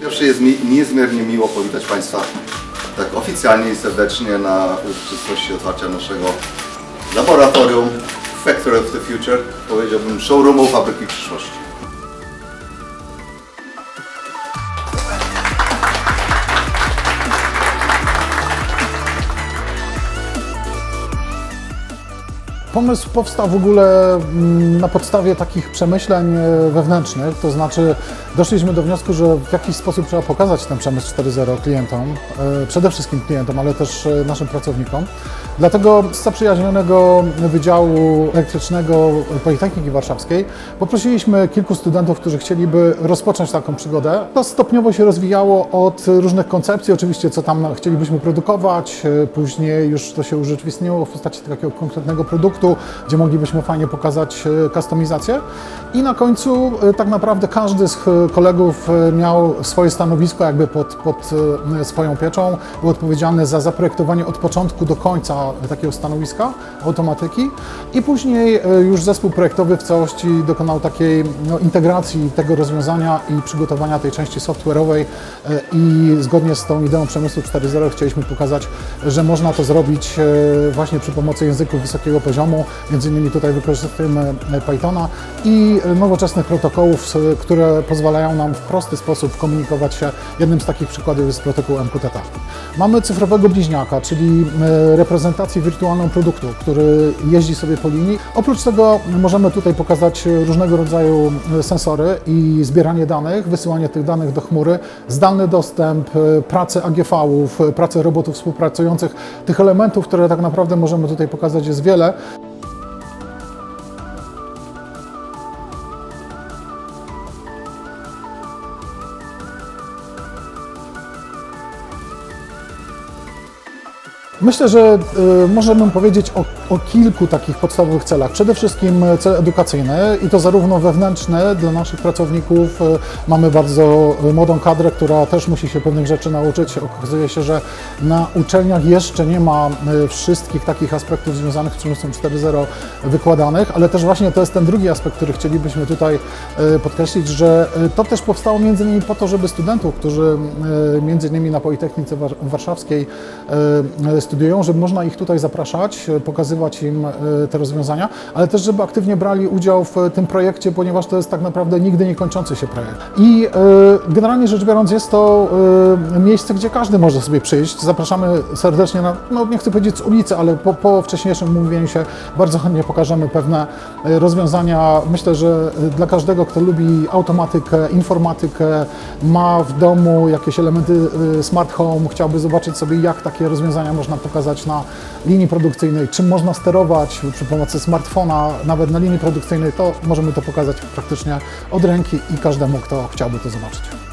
Pierwsze jest mi niezmiernie miło powitać Państwa tak oficjalnie i serdecznie na uroczystości otwarcia naszego laboratorium Factory of the Future, powiedziałbym showroomu fabryki przyszłości. Pomysł powstał w ogóle mm, na podstawie takich przemyśleń e, wewnętrznych, to znaczy doszliśmy do wniosku, że w jakiś sposób trzeba pokazać ten przemysł 4.0 klientom, e, przede wszystkim klientom, ale też e, naszym pracownikom. Dlatego z zaprzyjaźnionego Wydziału Elektrycznego Politechniki Warszawskiej poprosiliśmy kilku studentów, którzy chcieliby rozpocząć taką przygodę. To stopniowo się rozwijało od różnych koncepcji, oczywiście co tam chcielibyśmy produkować, później już to się urzeczywistniło w postaci takiego konkretnego produktu, gdzie moglibyśmy fajnie pokazać e, kustomizację. I na końcu e, tak naprawdę każdy z e, kolegów e, miał swoje stanowisko jakby pod, pod e, swoją pieczą, był odpowiedzialny za zaprojektowanie od początku do końca takiego stanowiska, automatyki. I później e, już zespół projektowy w całości dokonał takiej no, integracji tego rozwiązania i przygotowania tej części software'owej. E, i zgodnie z tą ideą przemysłu 4.0 chcieliśmy pokazać, że można to zrobić e, właśnie przy pomocy języków wysokiego poziomu, między innymi tutaj wykorzystujemy e, Pythona i e, nowoczesnych protokołów, które pozwalają nam w prosty sposób komunikować się. Jednym z takich przykładów jest protokół MQTT. Mamy cyfrowego bliźniaka, czyli e, reprezentację wirtualną produktu, który jeździ sobie po linii. Oprócz tego możemy tutaj pokazać różnego rodzaju sensory i zbieranie danych, wysyłanie tych danych do chmury, zdalny dostęp, pracę AGV-ów, pracę robotów współpracujących. Tych elementów, które tak naprawdę możemy tutaj pokazać jest wiele. Myślę, że y, możemy powiedzieć o, o kilku takich podstawowych celach. Przede wszystkim e, cel edukacyjny i to zarówno wewnętrzny dla naszych pracowników. y, Mamy bardzo młodą kadrę, która też musi się pewnych rzeczy nauczyć. Okazuje się, że na uczelniach jeszcze nie ma y, wszystkich takich aspektów związanych z przemysłem 4.0 wykładanych, ale też właśnie to jest ten drugi aspekt, który chcielibyśmy tutaj podkreślić, że to też powstało między innymi po to, żeby studentów, którzy między innymi na Politechnice War- Warszawskiej studiują, żeby można ich tutaj zapraszać, y, pokazywać im y, te rozwiązania, ale też żeby aktywnie brali udział w tym projekcie, ponieważ to jest tak naprawdę nigdy nie kończący się projekt. I generalnie rzecz biorąc jest to miejsce, gdzie każdy może sobie przyjść. Zapraszamy serdecznie na, no nie chcę powiedzieć z ulicy, ale po, po wcześniejszym umówieniu się bardzo chętnie pokażemy pewne rozwiązania. Myślę, że dla każdego, kto lubi automatykę, informatykę, ma w domu jakieś elementy smart home, chciałby zobaczyć sobie, jak takie rozwiązania można pokazać na linii produkcyjnej, czym można sterować przy pomocy smartfona, nawet na linii produkcyjnej, to możemy to pokazać praktycznie od ręki i każdemu, kto chciałby to zobaczyć.